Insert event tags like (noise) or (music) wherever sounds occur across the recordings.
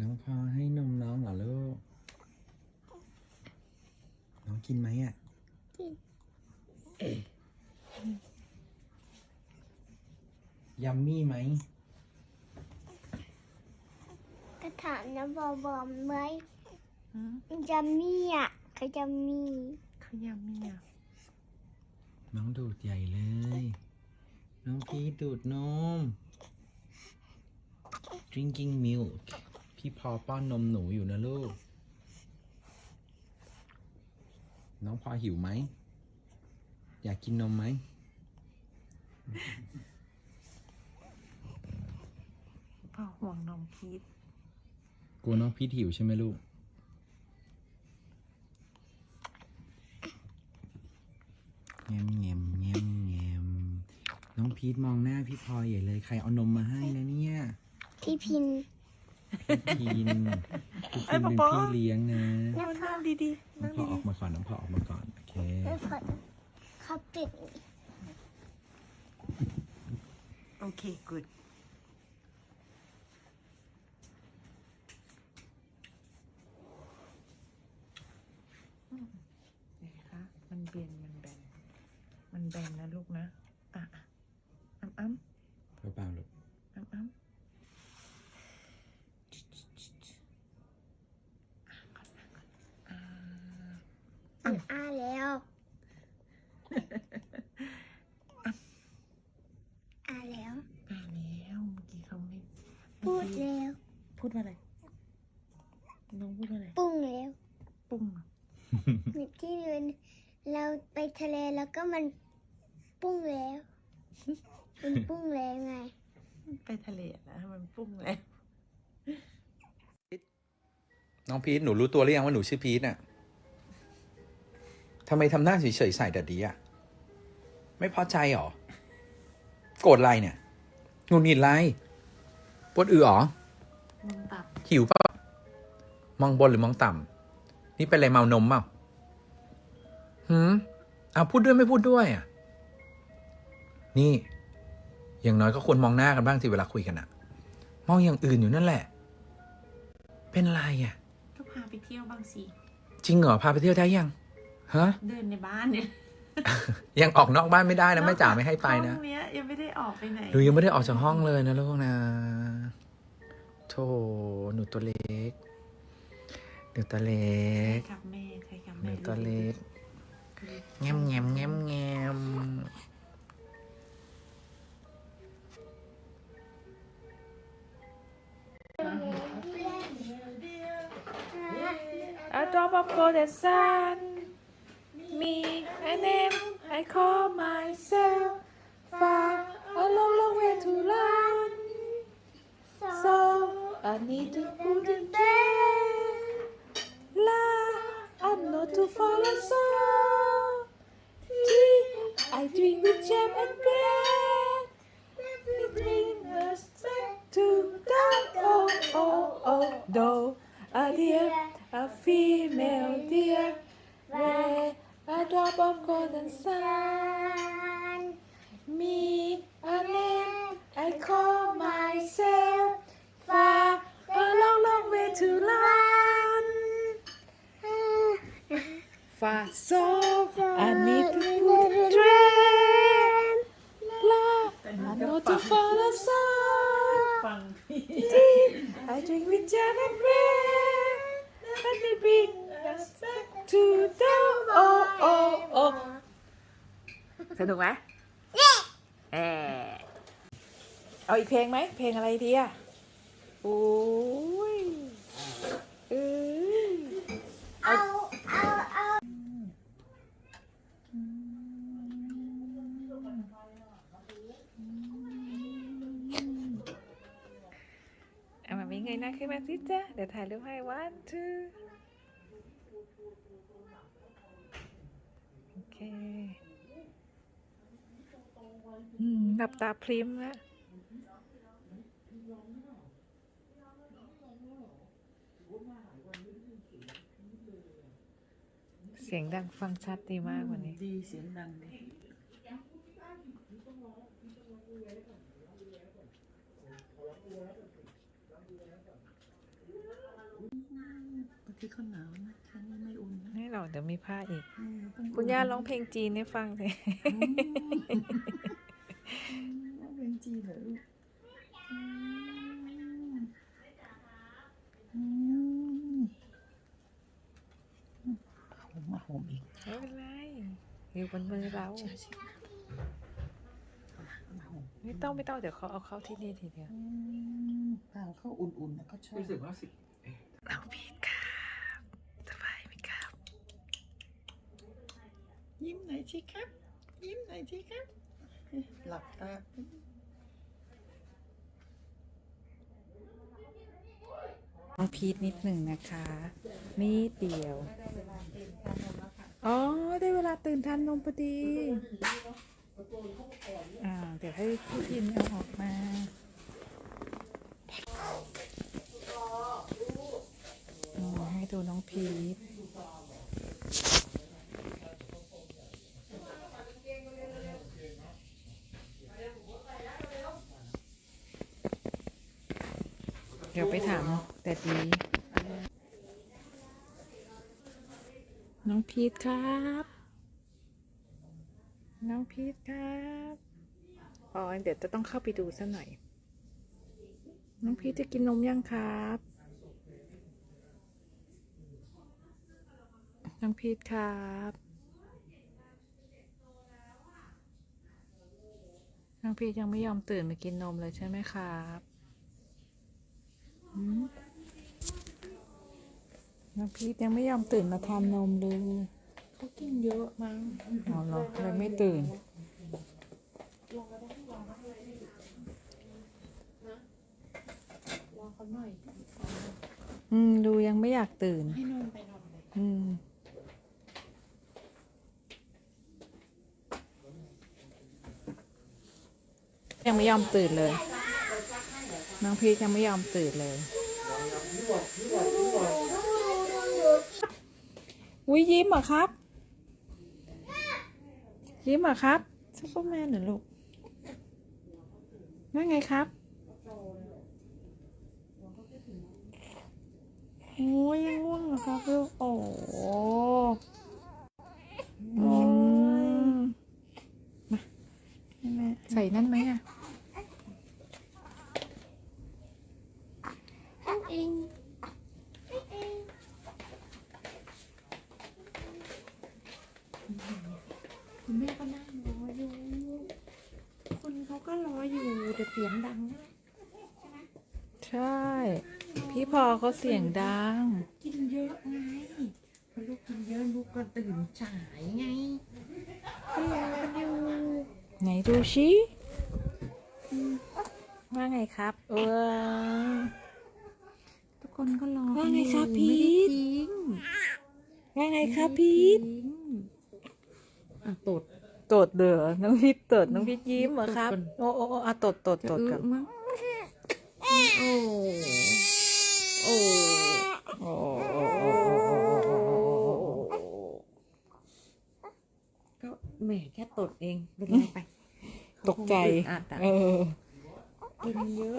น้องพอให้นมน้องเหรอลูก น้องกินไหมอะยัมมี่ไหมก็ถามนะบอบอมไหมอืมจะมีอะเขาจะมีขยำมีอะ น้องดูดใหญ่เลย น้องพีชดูดนม drinking milk พี่พอป้อนนมหนูอยู่นะลูก น้องพอหิวไหม อยากกินนมไหม พ่อห่วงน้องพีทกลัวน้องพีทหิวใช่ไหมลูก แงมแงมแงมแงมน้องพีทมองหน้าพี่พลอยใหญ่เลย ใครเอานมมาให้นะเนี่ยที่พิน พี่พินพี่พินเป็นพี่เลี้ยงนะนั่งนั่งดีๆน้อนั่งงพออดีอกมาก่อนน้องพอออกมาก่อนโอเคแล้วพอเขาปิด ๆ โอเค good อืมนี่คะมันเบียนมันแบน มันแบนนะลูกนะ อะอะอ้ำอ้ำ เปล่าๆลูก อ้ำอ้ำ อ่า มันอ้าแล้วอ้าแล้ว ไปแล้วเมื่อกี้เขาไม่ พูดแล้ว พูดว่าอะไร น้องพูดว่าอะไร ปุ้งแล้ว ปุ้งเหรอ เหมือนที่เดินเราไป ทะเลแล้วก็มันปุ้งแล้ว มันปุ้งแล้วไง ไปทะเลอะนะมันปุ้งแล้วน้องพีทหนูรู้ตัวหรือยังว่าหนูชื่อพีทน่ะทำไมทำหน้าเฉยๆใส่ดัดดีอะ ไม่พอใจเหรอ โกรธอะไรเนี่ยหงุดหงิดอะไรปวดอือหรอมันตับหิวเปล่ามองบนหรือมองต่ำนี่เป็นอะไรเมานมเปล่าหืม เอาพูดด้วยไม่พูดด้วยอะนี่อย่างน้อยก็ควรมองหน้ากันบ้างสิเวลาคุยกันอะมองอย่างอื่นอยู่นั่นแหละ เป็นไรอะก็พาไปเที่ยวบางสิจริงเหรอพาไปเที่ยวได้ยังฮะเดินในบ้านเนี่ยยังออกนอกบ้านไม่ได้นะแม่จ๋าไม่ให้ไปนะห้องเนี้ยยังไม่ได้ออกไปไหนหนูยังไม่ได้ออกจากห้องเลยนะลูกนะโธ่หนูตัวเล็กหนูตัวเล็กกับแม่ใครกับหแม่นูตัวเล็ก Nhâm nhầm nhâm nhầm I drop up for sun Me and em I call myself Far a long long way to run So I need to oh do a dear a female deer where a drop of golden sun. Me a name I call myself far a long long way to run. (laughs) Far so I need to put สนุกไหมเออเอาอีกเพลงไหม เพลงอะไรดีอะโอ้ยเอ้ยเอาเอาเอาเอามามีเงยหน้าขึ้นมาสิจ้ะเดี๋ยวถ่ายรูปให้ one two โอเคอืมหลับตาพริมแล้วเสียงดังฟังชัดดีมากวันนี้ ดีเสียงดังดีเที่เขาหนาวนะแค่นี้ไม่อุ่นนะไม่หรอกเดี๋ยวมีผ้าอีกอืมต้องคุณย่าร้องเพลงจีนให้ฟังสิอืม ร้องเพลงจีนเหรอลูกอืมอืมผมมาห่มอีกไม่เป็นไรอยู่บนมือเราเชื่อสิมาห่มไม่ต้องไม่ต้องเดี๋ยวเขาเอาเข้าที่นี่ทีเดียวอืมผ้าเขาอุ่นๆนะเขาชอบรู้สึกว่าสิน้องพีทครับสบายไหมครับ ยิ้มหน่อยสิครับ ยิ้มหน่อยสิครับ หลับตาน้องพีทนิดหนึ่งนะคะนิดเดียว อ๋อ ได้เวลาตื่นทานนมพอดี อ่า เดี๋ยวให้พี่พิมพ์เอาออกมาให้ดูน้องพีท เดี๋ยวไปถามแต่ดี น้องพีทครับ น้องพีทครับ อ๋อ เดี๋ยวจะต้องเข้าไปดูสักหน่อย น้องพีทจะกินนมยังครับ น้องพีทครับน้องพีทยังไม่ยอมตื่นมากินนมเลยใช่ไหมครับหืม น้องพีทยังไม่ยอมตื่นมาทานนมเลยเขากินเยอะมั้งอ๋อเหรอเลยไม่ตื่นรอเขาหน่อยอืม ดูยังไม่อยากตื่น ให้นอนไปนอนไปอืมยังไม่ยอมตื่นเลย น้องพีชยังไม่ยอมตื่นเลยอุ้ยยิ้มเหรอครับ ยิ้มเหรอครับซุปเปอร์แมนเหรอลูกนั่นไงครับโอ้ยยังง่วงเหรอครับลูกโอ้โหอืมาใส่นั่นไหมอะ นั่นเองนั่นเอง คุณแม่ก็นั่งรออยู่ คนเขาก็รออยู่แต่เสียงดังนะใช่ พี่พอเขาเสียงดัง กินเยอะไงพอลูกกินเยอะลูกก็ตื่นสายไงก็รอกันอยู่ไหนดูชิว่าไงครับเออทุกคนก็รอว่าไงครับกันพีอยู่ทไม่ได้ทิ้งว่าไงครับพีทไม่ได้ทิ้งอะตด ตดเด้อน้องพีทตดน้องพีทยิ้มเหรอครับตดก่อนโอ้โอ้โอ้อะตดตดตดจะกันอึมั้งโอ้โอ้โอ้โอ้โอ้โอ้โอ้โอ้ก็แหมแค่ตดเองเป็นไรไป ตกใจเขาคงอึดอัดอะเออกินเยอะ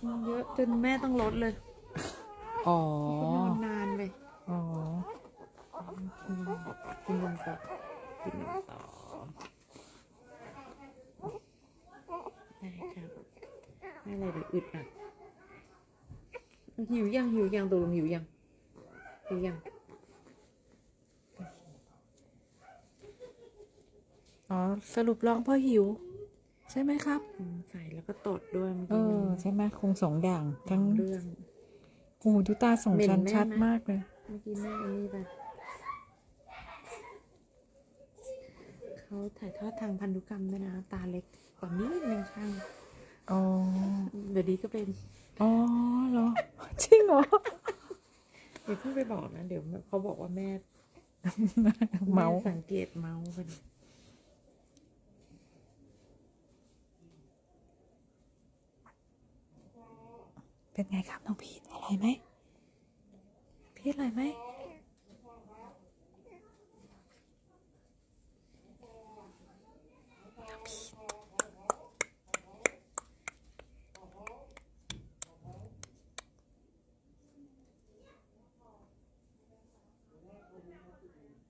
กินเยอะจนแม่ต้องลดเลย อ๋อก็นอนนานเลย อ๋อกินนมต่อ กินนต่อได้ครับไม่อะไรเลยอึดอัดหิวยังหิวยังตกลงหิวยังหิวยังอ๋อสรุปร้องเพราะหิว ใช่ไหมครับใส่แล้วก็ตดด้วยเมื่อเอกี้อใช่ไหมคงสองอย่างทั้งเรื่อง โอ้โหดูตาสองเหม็นชั้นแม่ชัดไหม มากเลย เมื่อกี้แม่อันนี้ไป เขาถ่ายทอดทางพันธุกรรมด้วยนะ ตาเล็กกว่านี้นึงช่างอ๋อเดี๋ยวดีก็เป็น อ๋อเหรอ จริงเหรอ เดี๋ยวเพิ่งไปบอกนะ เดี๋ยวเขาบอกว่าแม่เมาส์แสังเกตเมาส์กันเป็นไงครับน้องพีทอร่อยไหมพีทอร่อยไหม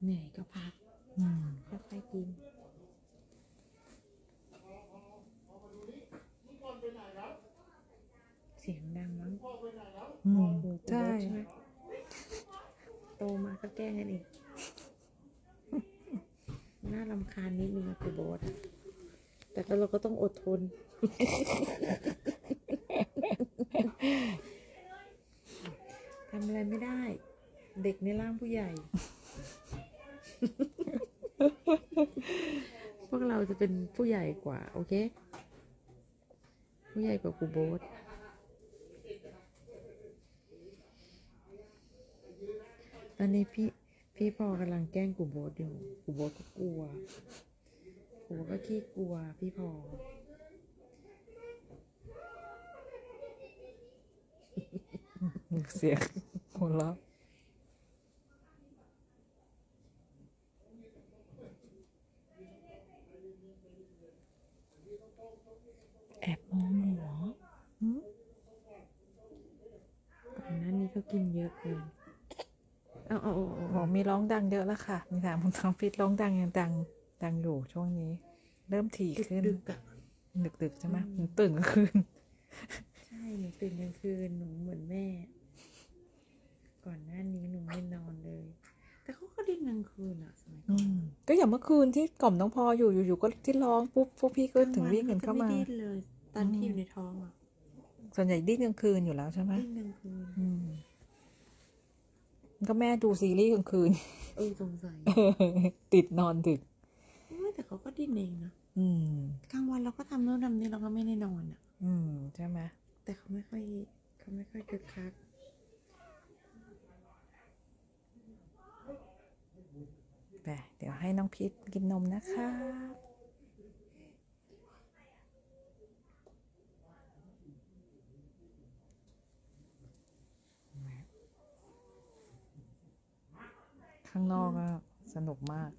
เหนื่อยก็พักอืมค่อยๆกินเสียงดังมั้งอืมโอ้โหใช่ไหมโตมาก็แกล้งกันอีกน่ารำคาญนิดนึงอะคือโบสอะแต่ก็เราก็ต้องอดทน ทำอะไรไม่ได้ เด็กในร่างผู้ใหญ่ พวกเราจะเป็นผู้ใหญ่กว่า โอเค ผู้ใหญ่กว่าครูโบสตอนนี้พี่พี่พอกำลังแกล้งครูโบสอยู่ครูโบสก็กลัวครูโบสก็ขี้กลัวพี่พอ เสียงหัวเราะ แอบมองหนูเหรอหืมก่อนหน้านี้ก็กินเยอะเกินเอาเอาเอาเอาบอกมีร้องดังเยอะแล้วค่ะ มีถามคุณทองพิษร้องดังยังดังดังอยู่ช่วงนี้ เริ่มถี่ขึ้น ดึกๆอะดึกๆใช่ไหมมันตื่นกลางคืน ใช่หนูตื่นกลางคืนหนูเหมือนแม่ ก่อนหน้านี้หนูไม่นอนเลยแต่ เขาก็ดิ้นกลางคืนอะสมัยก่อือนมก็อย่างเมื่อคืนที่กล่อมน้องพออยู่อยู่ๆก็ที่ร้องปุ๊บพวกพี่ก็ถึงวิ่งกันเข้ามากลงวันขก็ไดิ้นเลยตอนที่อยู่ในท้องอะส่วนใหญ่ดิ้นกลางคืนอยู่แล้วใช่ไหมดิ้นกลางคืนอืมก็แม่ดูซีรีส์กลางคืนเออสงสัยติดนอนดึกไม่แต่เขาก็ดิ้นเองนะอืมกลางวันเราก็ทำโน่นทำนี่เราก็ไม่ได้นอนอะอืมใช่ไหมแต่เขาไม่ค่อยเขาไม่ค่อยคึกคัก ไปเดี๋ยวให้น้องพีทกินนมนะคะข้างนอกก็สนุกมาก